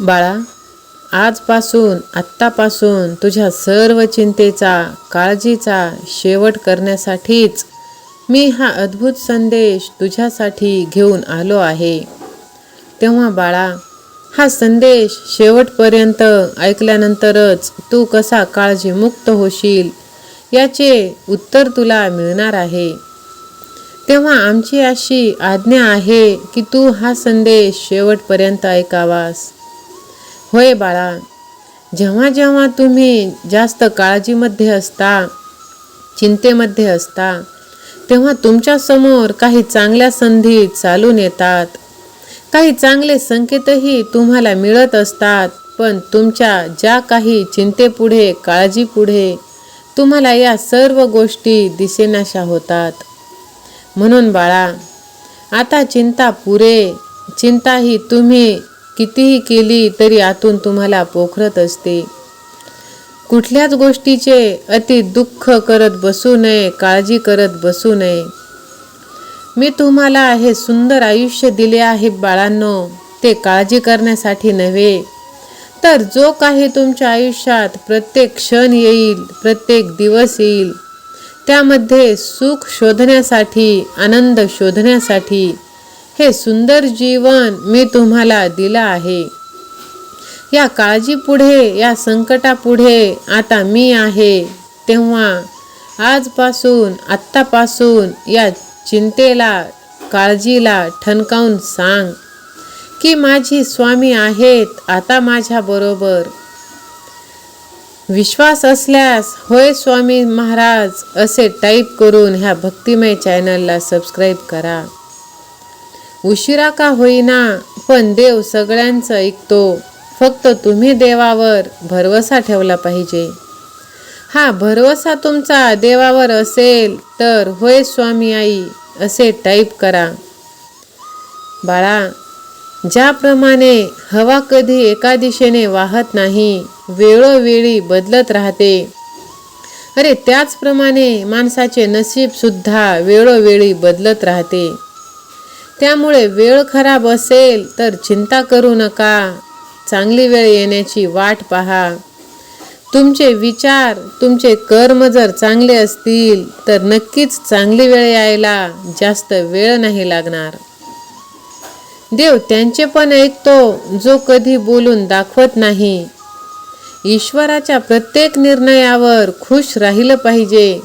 बाळा आजपासून आत्तापासून तुझ्या सर्व चिंतेचा काळजीचा शेवट करण्यासाठीच मी हा अद्भुत संदेश तुझ्यासाठी घेऊन आलो आहे. तेव्हा बाळा हा संदेश शेवटपर्यंत ऐकल्यानंतरच तू कसा काळजीमुक्त होशील याचे उत्तर तुला मिळणार आहे. तेव्हा आमची अशी आज्ञा आहे की तू हा संदेश शेवटपर्यंत ऐकावास. होय बाळा जेव्हा जेव्हा तुम्ही जास्त काळजीमध्ये असता चिंतेमध्ये असता तेव्हा तुमच्यासमोर काही चांगल्या संधी चालून येतात. काही चांगले संकेतही तुम्हाला मिळत असतात पण तुमच्या ज्या काही चिंतेपुढे काळजीपुढे तुम्हाला या सर्व गोष्टी दिसेनाशा होतात. म्हणून बाळा आता चिंता पुरे चिंता ही तुम्ही कितीही केली तरी आतून तुम्हाला पोखरत असते. कुठल्याच गोष्टीचे अति दुःख करत बसू नये काळजी करत बसू नये. मी तुम्हाला हे सुंदर आयुष्य दिले आहे बाळांनो ते काळजी करण्यासाठी नव्हे. तर जो काही तुमच्या आयुष्यात प्रत्येक क्षण येईल प्रत्येक दिवस येईल त्यामध्ये सुख शोधण्यासाठी आनंद शोधण्यासाठी हे सुंदर जीवन मी तुम्हाला दिलं आहे. या काळजीपुढे या संकटापुढे आता मी आहे. तेव्हा आजपासून आत्तापासून या चिंतेला काळजीला ठणकावून सांग की माझी स्वामी आहेत आता माझ्याबरोबर विश्वास असल्यास होय स्वामी महाराज असे टाईप करून ह्या भक्तिमय चॅनलला सबस्क्राईब करा. उशिरा का होईना? पण देव सगळ्यांचं ऐकतो. फक्त तुम्ही देवावर भरवसा ठेवला पाहिजे. हा भरवसा तुमचा देवावर असेल तर होय स्वामी आई असे टाईप करा. बाळा ज्याप्रमाणे हवा कधी एका दिशेने वाहत नाही वेळोवेळी बदलत राहते. अरे त्याचप्रमाणे माणसाचे नसीबसुद्धा वेळोवेळी बदलत राहते. त्यामुळे वेळ खराब असेल तर चिंता करू नका. चांगली वेळ येण्याची वाट पहा. तुमचे विचार तुमचे कर्म जर चांगले असतील तर नक्कीच चांगली वेळ यायला जास्त वेळ नाही लागणार. देव त्यांचे पण ऐकतो जो कधी बोलून दाखवत नाही. ईश्वराच्या प्रत्येक निर्णयावर खुश राहिलं पाहिजे.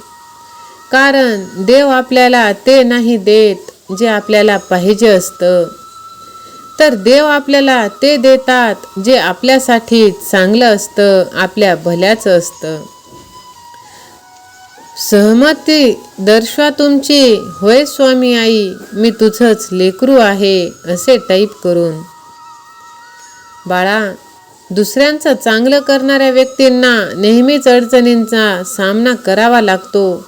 कारण देव आपल्याला ते नाही देत. जे आपल्याला पाहिजे असतं. तर देव आपल्याला ते देतात जे आपल्यासाठी चांगलं असतं आपल्या भल्याचं असतं. सहमती दर्शवा तुमची. होय स्वामी आई मी तुझंच लेकरू आहे असे टाईप करून. बाळा दुसऱ्यांचं चांगलं करणाऱ्या व्यक्तींना नेहमीच अडचणींचा सामना करावा लागतो.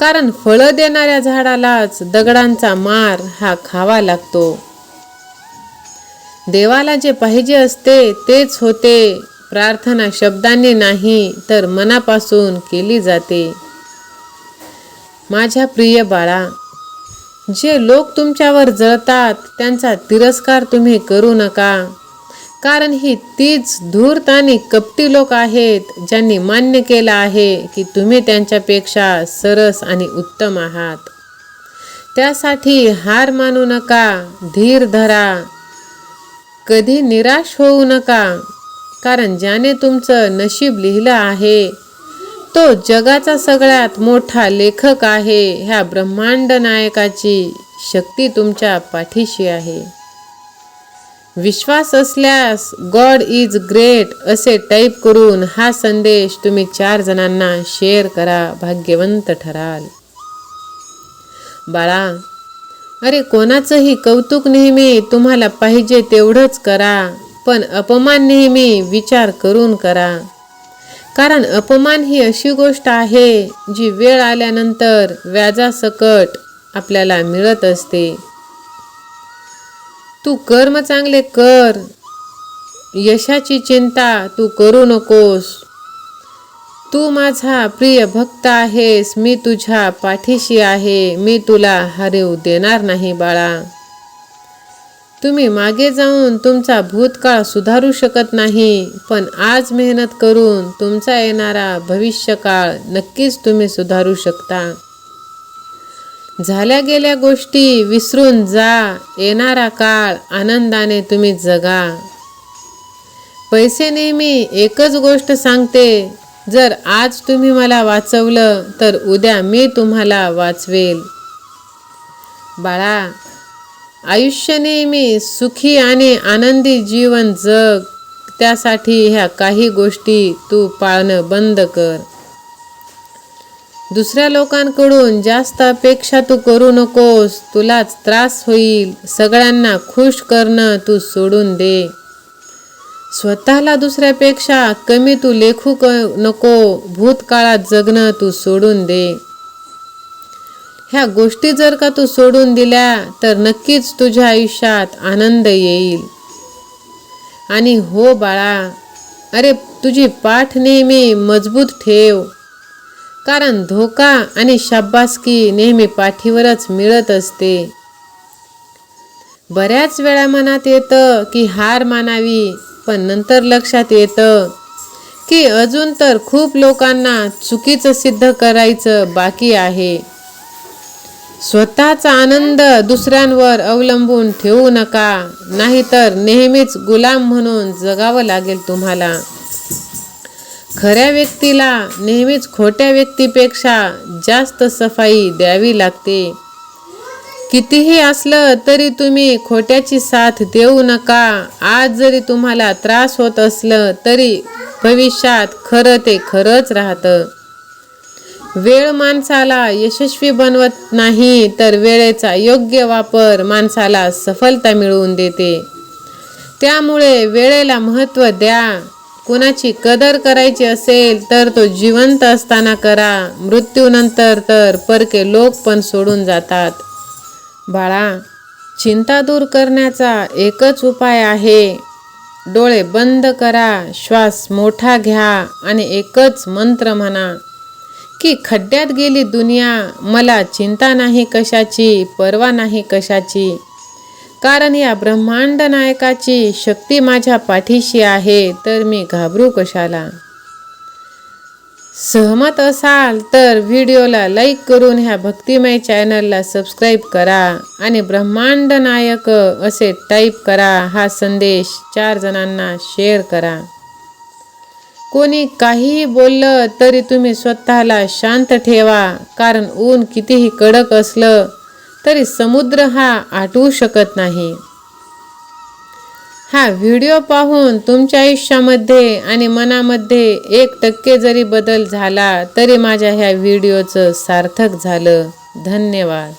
कारण फळं देणाऱ्या झाडालाच दगडांचा मार हा खावा लागतो. देवाला जे पाहिजे असते तेच होते. प्रार्थना शब्दांनी नाही तर मनापासून केली जाते. माझ्या प्रिय बाळा जे लोक तुमच्यावर जळतात त्यांचा तिरस्कार तुम्ही करू नका. कारण ही तीच धूर्त आणि कपटी लोक आहेत ज्यांनी मान्य केलं आहे की तुम्ही त्यांच्यापेक्षा सरस आणि उत्तम आहात. त्यासाठी हार मानू नका धीर धरा. कधी निराश होऊ नका कारण ज्याने तुमचं नशीब लिहिलं आहे तो जगाचा सगळ्यात मोठा लेखक आहे. ह्या ब्रह्मांड नायकाची शक्ती तुमच्या पाठीशी आहे. विश्वास असल्यास गॉड इज ग्रेट असे टाईप करून हा संदेश तुम्ही चार जणांना शेअर करा भाग्यवंत ठराल. बाळा अरे कोणाचंही कौतुक नेहमी तुम्हाला पाहिजे तेवढंच करा पण अपमान नेहमी विचार करून करा. कारण अपमान ही अशी गोष्ट आहे जी वेळ आल्यानंतर व्याजासकट आपल्याला मिळत असते. तू कर्म चांगले कर. यशाची चिंता तू करू नकोस. तू माझा प्रिय भक्त आहेस. मी तुझ्या पाठीशी आहे. मी तुला हरवू देणार नाही बाळा. तुम्ही मागे जाऊन तुमचा भूतकाळ सुधारू शकत नाही. पण आज मेहनत करून तुमचा येणारा भविष्यकाळ नक्कीच तुम्ही सुधारू शकता. झाल्या गेल्या गोष्टी विसरून जा. येणारा काळ आनंदाने तुम्ही जगा. पैसे नेहमी एकच गोष्ट सांगते जर आज तुम्ही मला वाचवलं तर उद्या मी तुम्हाला वाचवेल. बाळा आयुष्य नेहमी सुखी आणि आनंदी जीवन जग. त्यासाठी ह्या काही गोष्टी तू पाळणं बंद कर. दुसऱ्या लोकांकडून जास्त अपेक्षा तू करू नकोस तुलाच त्रास होईल. सगळ्यांना खुश करणं तू सोडून दे. स्वतःला दुसऱ्यापेक्षा कमी तू लेखू क नको भूतकाळात जगणं तू सोडून दे. ह्या गोष्टी जर का तू सोडून दिल्या तर नक्कीच तुझ्या आयुष्यात आनंद येईल. आणि हो बाळा अरे तुझी पाठ नेहमी मजबूत ठेव. कारण धोका आणि शाब्बासकी नेहमी पाठीवरच मिळत असते. बऱ्याच वेळा मनात येतं की हार मानावी पण नंतर लक्षात येतं की अजून तर खूप लोकांना चुकीचं सिद्ध करायचं बाकी आहे. स्वतःचा आनंद दुसऱ्यांवर अवलंबून ठेवू नका नाहीतर नेहमीच गुलाम म्हणून जगावं लागेल तुम्हाला. खऱ्या व्यक्तीला नेहमीच खोट्या व्यक्तीपेक्षा जास्त सफाई द्यावी लागते. कितीही असलं तरी तुम्ही खोट्याची साथ देऊ नका. आज जरी तुम्हाला त्रास होत असलं तरी भविष्यात खरं ते खरंच राहतं. वेळ माणसाला यशस्वी बनवत नाही तर वेळेचा योग्य वापर माणसाला सफलता मिळवून देते. त्यामुळे वेळेला महत्त्व द्या. कुणाची कदर करायची असेल तर तो जिवंत असताना करा. मृत्यूनंतर तर परके लोक पण सोडून जातात. बाळा चिंता दूर करण्याचा एकच उपाय आहे. डोळे बंद करा श्वास मोठा घ्या आणि एकच मंत्र म्हणा की खड्ड्यात गेली दुनिया मला चिंता नाही कशाची पर्वा नाही कशाची. कारण या ब्रह्मांड नायकाची शक्ती माझ्या पाठीशी आहे तर मी घाबरू कशाला? सहमत असाल तर व्हिडिओला लाईक करून ह्या भक्तिमय चॅनलला सबस्क्राईब करा आणि ब्रह्मांड नायक असे टाईप करा हा संदेश चार जणांना शेअर करा. कोणी काहीही बोललं तरी तुम्ही स्वतःला शांत ठेवा कारण ऊन कितीही कडक असलं तरी समुद्र हा आटवू शकत नाही. हा व्हिडिओ पाहून तुमच्या आयुष्यामध्ये आणि मनामध्ये एक टक्के जरी बदल झाला तरी माझ्या ह्या व्हिडिओचं सार्थक झालं. धन्यवाद.